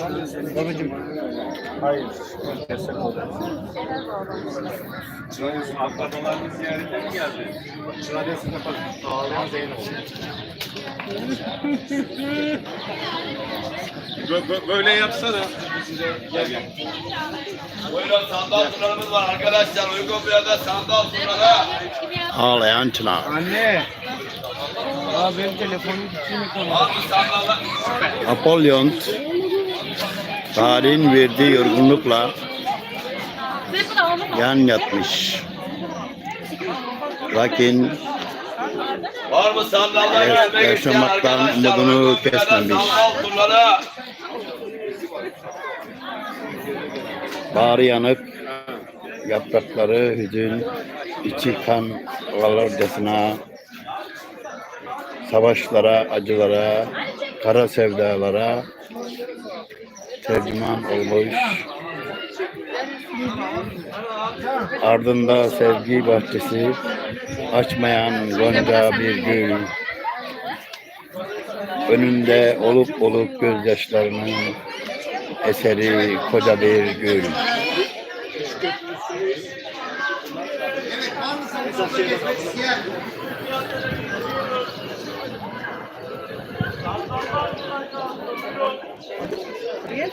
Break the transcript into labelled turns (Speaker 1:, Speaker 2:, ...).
Speaker 1: Babacım. Hayır. Destek olacağız.
Speaker 2: Akrabalarını ziyarete mi geldi?
Speaker 1: Şuradesinde bak. Ağlayan Zeynep.
Speaker 2: Bö- bö- Böyle yapsana. Gel gel.
Speaker 3: Buyurun sandal turlarımız var arkadaşlar. Uygun fiyata sandal turları.
Speaker 4: Ağlayan çınar.
Speaker 1: Anne. Aa benim telefonum gitti mi konu?
Speaker 3: Al bu sandallar.
Speaker 4: Apolyon tarihin verdiği yorgunlukla yan yatmış. Lakin yaşamaktan umudunu kesmemiş. Bağrı yanık, yaprakları hüzün, içi kan alırcasına savaşlara, acılara, kara sevdalara tercüman olmuş. Ardında sevgi bahçesi açmayan gonca bir gül. Önünde olup olup gözyaşlarının eseri koca bir gül. afiyet.